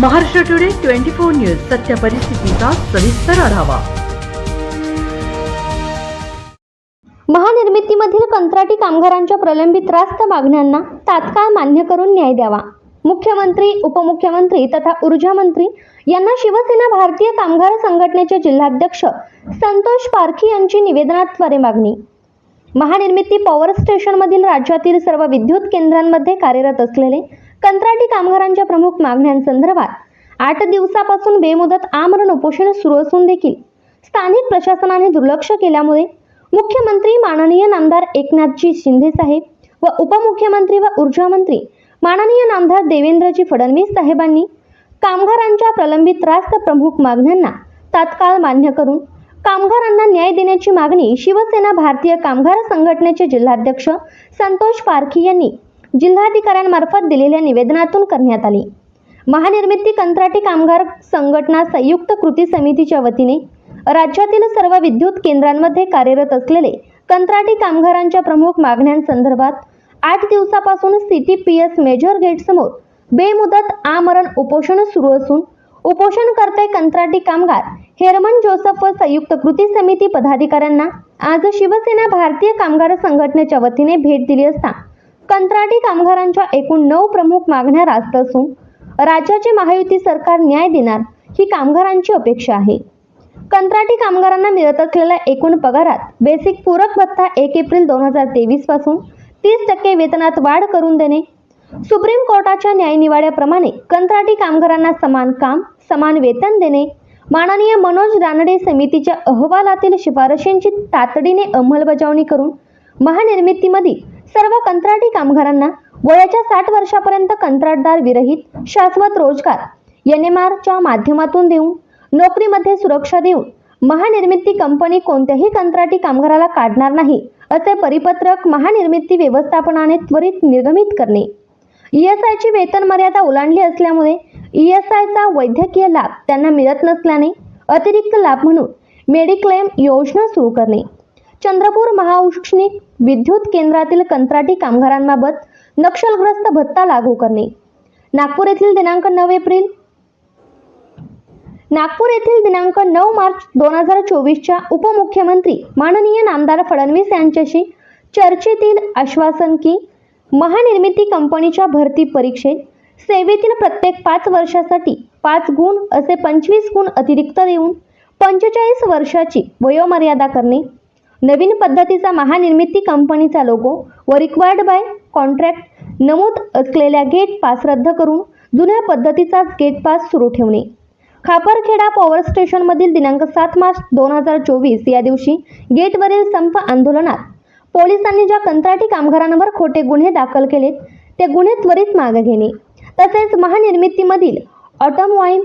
Maharashtra today twenty four news सत्य परिस्थितीचा सविस्तर आढावा. महानिर्मितीमधील कंत्राटी कामगारांच्या प्रलंबित रास्त मागण्यांना तात्काळ मान्य करून न्याय द्यावा. मुख्यमंत्री उपमुख्यमंत्री तथा ऊर्जा मंत्री यांना शिवसेना भारतीय कामगार संघटनेचे जिल्हाध्यक्ष संतोष पारखी यांची निवेदनाद्वारे मागणी. महानिर्मिती पॉवर स्टेशनमधील राज्यातील सर्व विद्युत केंद्रांमध्ये कार्यरत असलेले कंत्राटी कामगारांच्या प्रमुख मागण्यांसंदर्भात आठ दिवसापासून बेमुदत आमरण उपोषण सुरू असून देखील स्थानिक प्रशासनाने दुर्लक्ष केल्यामुळे मुख्यमंत्री माननीय नामदार एकनाथजी शिंदे साहेब व उपमुख्यमंत्री व ऊर्जा मंत्री माननीय नामदार देवेंद्रजी फडणवीस साहेबांनी कामगारांच्या प्रलंबित रास्त प्रमुख मागण्यांना तात्काळ मान्य करून कामगारांना न्याय देण्याची मागणी शिवसेना भारतीय कामगार संघटनेचे जिल्हाध्यक्ष संतोष पारखी यांनी जिल्हाधिकाऱ्यांमार्फत दिलेल्या निवेदनातून करण्यात आली. महानिर्मिती कंत्राटी कामगार संघटना संयुक्त कृती समितीच्या वतीने राज्यातील सर्व विद्युत केंद्रांमध्ये कार्यरत असलेले कंत्राटी कामगारांच्या प्रमुख मागण्यांसंदर्भात आठ दिवसापासून C T P S major गेटसमोर बेमुदत आमरण उपोषण सुरू असून उपोषणकर्ते कंत्राटी कामगार हेरमन जोसफ व संयुक्त कृती समिती पदाधिकाऱ्यांना आज शिवसेना भारतीय कामगार संघटनेच्या वतीने भेट दिली असता कंत्राटी कामगारांच्या एकूण नऊ प्रमुख मागण्या रास्त असून राज्याचे महायुती सरकार न्याय देणार ही कामगारांची अपेक्षा आहे. कंत्राटी कामगारांना मिळत असलेल्या एकूण पगारात बेसिक पूरक भत्ता एक एप्रिल दोन हजार तेवीसपासून तीस टक्के वेतनात वाढ करून देणे. सुप्रीम कोर्टाच्या न्यायनिवाड्याप्रमाणे कंत्राटी कामगारांना समान काम समान वेतन देणे. माननीय मनोज रानडे समितीच्या अहवालातील शिफारशींची तातडीने अंमलबजावणी करून महानिर्मितीमधील सर्व कंत्राटी कामगारांना वयाच्या साठ वर्षापर्यंत कंत्राटदार विरहित शाश्वत रोजगार एन एम आरच्या माध्यमातून देऊन नोकरीमध्ये सुरक्षा देऊन महानिर्मिती कंपनी कोणत्याही कंत्राटी कामगाराला काढणार नाही असे परिपत्रक महानिर्मिती व्यवस्थापनाने त्वरित निर्गमित करणे. ई एस आयची वेतन मर्यादा ओलांडली असल्यामुळे ई एस आयचा वैद्यकीय लाभ त्यांना मिळत नसल्याने अतिरिक्त लाभ म्हणून मेडिक्लेम योजना सुरू करणे. चंद्रपूर महाउष्णिक विद्युत केंद्रातील कंत्राटी कामगारांबाबत नक्षलग्रस्त भत्ता लागू करणे. नागपूर येथील दिनांक नऊ एप्रिल. नागपूर येथील दिनांक नऊ मार्च दोन हजार चोवीसच्या उपमुख्यमंत्री माननीय नामदार फडणवीस यांच्याशी चर्चेतील आश्वासन की महानिर्मिती कंपनीच्या भरती परीक्षेत सेवेतील प्रत्येक पाच वर्षासाठी पाच गुण असे पंचवीस गुण अतिरिक्त देऊन पंचेचाळीस वर्षाची वयोमर्यादा करणे. नवीन पद्धतीचा महानिर्मिती कंपनीचा लोगो व रिक्वायर्ड बाय कॉन्ट्रॅक्ट नमूद असलेल्या गेट पास रद्द करून जुन्या पद्धतीचाच गेट पास सुरू ठेवणे. खापरखेडा पॉवर स्टेशनमधील दिनांक सात मार्च दोन हजार चोवीस या दिवशी गेटवरील संप आंदोलनात पोलिसांनी ज्या कंत्राटी कामगारांवर खोटे गुन्हे दाखल केलेत ते गुन्हे त्वरित मागे घेणे. तसेच महानिर्मितीमधील ऑटमवाईन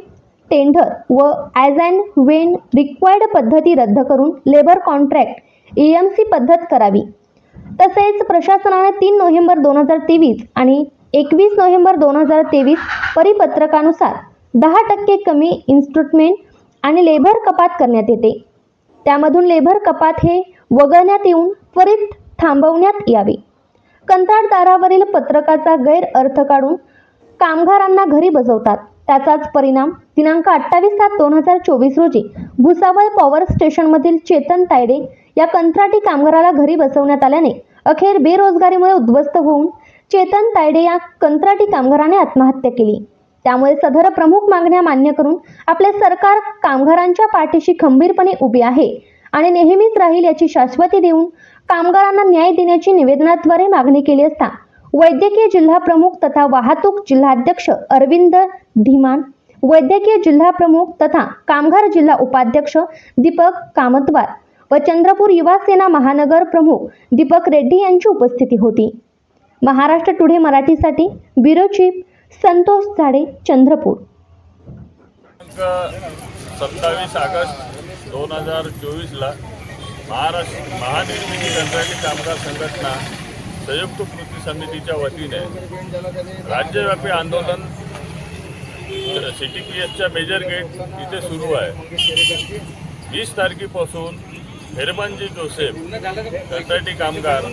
टेंडर व ॲज अँड वेन रिक्वायर्ड पद्धती रद्द करून labour contract E M C पद्धत करावी. तसेच प्रशासनाने तीन नोव्हेंबर दोन हजार तेवीस आणि एकवीस नोव्हेंबर दोन हजार तेवीस परिपत्रकानुसार दहा टक्के कमी इन्स्ट्रुटमेंट आणि लेबर कपात करण्यात येते. त्यामधून लेबर कपात हे वगळण्यात येऊन त्वरित थांबवण्यात यावे. कंत्राटदारावरील पत्रकाचा गैरअर्थ काढून कामगारांना घरी बसवतात. त्याचाच परिणाम दिनांक अठ्ठावीस सात दोन हजार चोवीस रोजी भुसावळ पॉवर स्टेशनमधील चेतन तायडे या कंत्राटी कामगाराला घरी बसवण्यात आल्याने अखेर बेरोजगारीमुळे उद्ध्वस्त होऊन चेतन तायडे या कंत्राटी कामगाराने आत्महत्या केली. त्यामुळे सदर प्रमुख मागण्या मान्य करून आपले सरकार कामगारांच्या पाठीशी खंबीरपणे उभे आहे आणि नेहमीच राहील याची शाश्वती देऊन कामगारांना न्याय देण्याची निवेदनाद्वारे मागणी केली असता वैद्यकीय जिल्हा प्रमुख तथा वाहतूक जिल्हाध्यक्ष अरविंद धीमान वैद्यकीय जिल्हा प्रमुख तथा कामगार जिल्हा उपाध्यक्ष दीपक कामतवार व चंद्रपूर युवा सेना महानगर प्रमुख दीपक रेड्डी यांची उपस्थिती होती. महाराष्ट्र टुडे मराठीसाठी ब्युरो चीफ संतोष झाडे चंद्रपूर. सत्तावीस ऑगस्ट दोन हजार चोवीसला महाराष्ट्र महानिर्मिती कंत्राटी कामगार संघटना संयुक्त कृती समितीच्या वतीने राज्यव्यापी आंदोलन सिटी पी एसच्या मेजर गेट इथे सुरू आहे. वीस तारखेपासून हेरमानजी जोसेफ कंत्राटी कामगार.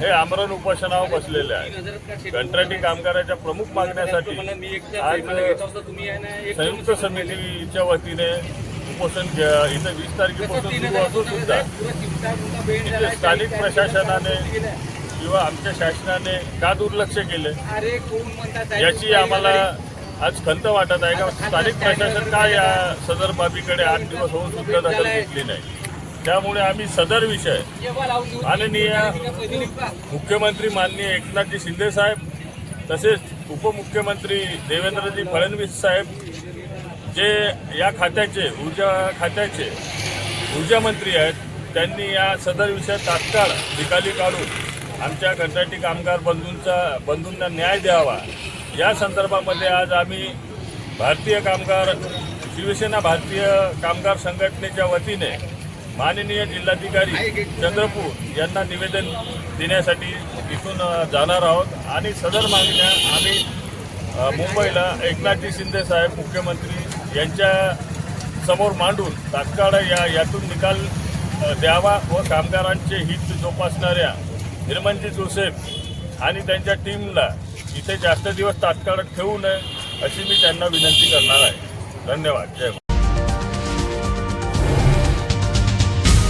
हे आमरण उपोषणावर बसलेले आहेत. कंत्राटी कामगाराच्या प्रमुख मागण्यासाठी आज संयुक्त समितीच्या वतीने उपोषण इथं वीस तारखेपासून सुरू असून सुद्धा इथे स्थानिक प्रशासनाने किंवा आमच्या शासनाने का दुर्लक्ष केले? याची आम्हाला आज खंत वाटत आहे. का स्थानिक प्रशासन का या सदर बाबीकडे आठ दिवस होऊन सुद्धा दखल घेतली नाही? त्यामुळे आम्ही सदर विषय माननीय मुख्यमंत्री माननीय एकनाथजी शिंदे साहेब तसेच उपमुख्यमंत्री देवेंद्रजी फडणवीस साहेब जे या खात्याचे ऊर्जा खात्याचे ऊर्जा मंत्री आहेत त्यांनी या सदर विषय तात्काळ निकाली काढून आमच्या कंत्राटी कामगार बंधूंचा बंधूंना न्याय द्यावा. या संदर्भामध्ये आज आम्ही भारतीय कामगार शिवसेना भारतीय कामगार संघटनेच्या वतीने माननीय जिल्हाधिकारी चंद्रपूर यांना निवेदन देण्यासाठी इथून जाणार आहोत. आणि सदर मागण्या आम्ही मुंबईला एकनाथजी शिंदे साहेब मुख्यमंत्री यांच्या समोर मांडून तात्काळ या यातून निकाल द्यावा व कामगारांचे हित जोपासणाऱ्या निर्मनजी जोसेफ आणि त्यांच्या टीमला इथे जास्त दिवस तात्काळ ठेवू नये अशी मी त्यांना विनंती करणार आहे. धन्यवाद. जय